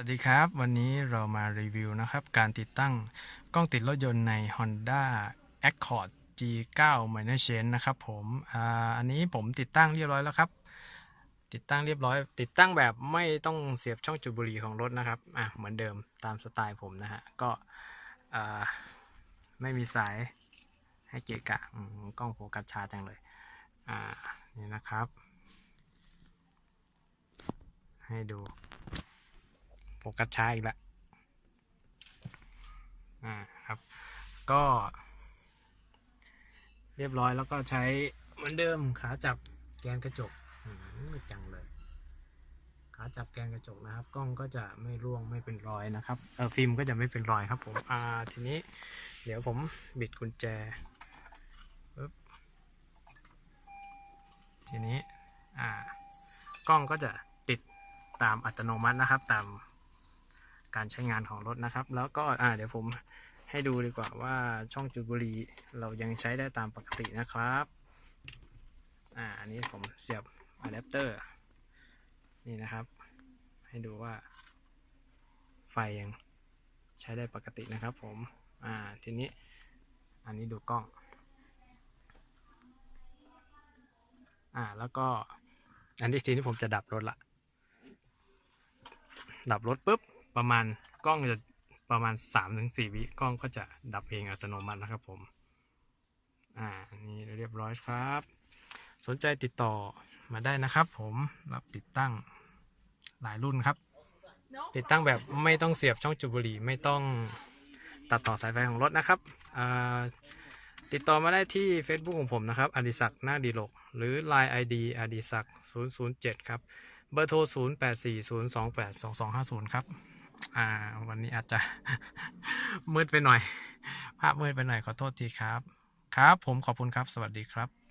สวัสดีครับ วันนี้เรามารีวิวนะครับ การติดตั้งกล้องติดรถยนต์ใน Honda Accord G9 Minor Change นะครับผมออันนี้ผมติดตั้งเรียบร้อยแล้วครับ ติดตั้งเรียบร้อย ติดตั้งแบบไม่ต้องเสียบช่องจุดบุหรี่ของรถนะครับอะเหมือนเดิมตามสไตล์ผมนะฮะก็ไม่มีสายให้เกะกะกล้องโฟกัสชาจังเลยอ่านี่นะครับ ให้ดู โฟกัสช้าอีกแล้วอ่าครับ ก็ เรียบร้อยแล้วก็ใช้เหมือนเดิมขาจับแกนกระจกมจังเลยขาจับแกนกระจกนะครับ กล้องก็จะไม่ร่วงไม่เป็นรอยนะครับเออฟิล์มก็จะไม่เป็นรอยครับ ผมอ่าทีนี้ เดี๋ยวผมบิดกุญแจปึ๊บทีนี้อ่ากล้องก็จะติดตามอัตโนมัตินะครับ ตาม การใช้งานของรถนะครับ แล้วก็อ่าเดี๋ยวผมให้ดูดีกว่าว่าช่องจุดบุหรี่เรายังใช้ได้ตามปกตินะครับอ่าอันนี้ผมเสียบอะแดปเตอร์นี่นะครับ ให้ดูว่า ไฟยังใช้ได้ปกตินะครับ ผมอ่าทีนี้อันนี้ดูกล้องอ่าแล้วก็อันที่ทีนี้ผมจะดับรถละ ดับรถปุ๊บ ประมาณกล้องจะประมาณ3าถึงสวิกล้องก็จะดับเองอัตโนมัตินะครับผม อ่า นี่เรียบร้อยครับ สนใจติดต่อมาได้นะครับผมรับติดตั้งหลายรุ่นครับ ติดตั้งแบบไม่ต้องเสียบช่องจุดบุหรี่ไม่ต้องตัดต่อสายไฟของรถนะครับอ่าติดต่อมาได้ที่ Facebook ของผมนะครับอดิศักดิ์หน้าดีโลก หรือ Line ID อดิศักดิ์007 ครับ เบอร์โทร 0 8 4 0 2 8 2 2 5 0 ครับ อ่า วันนี้อาจจะ มืดไปหน่อย ภาพมืดไปหน่อยขอโทษทีครับ ครับ ผมขอบคุณครับ สวัสดีครับ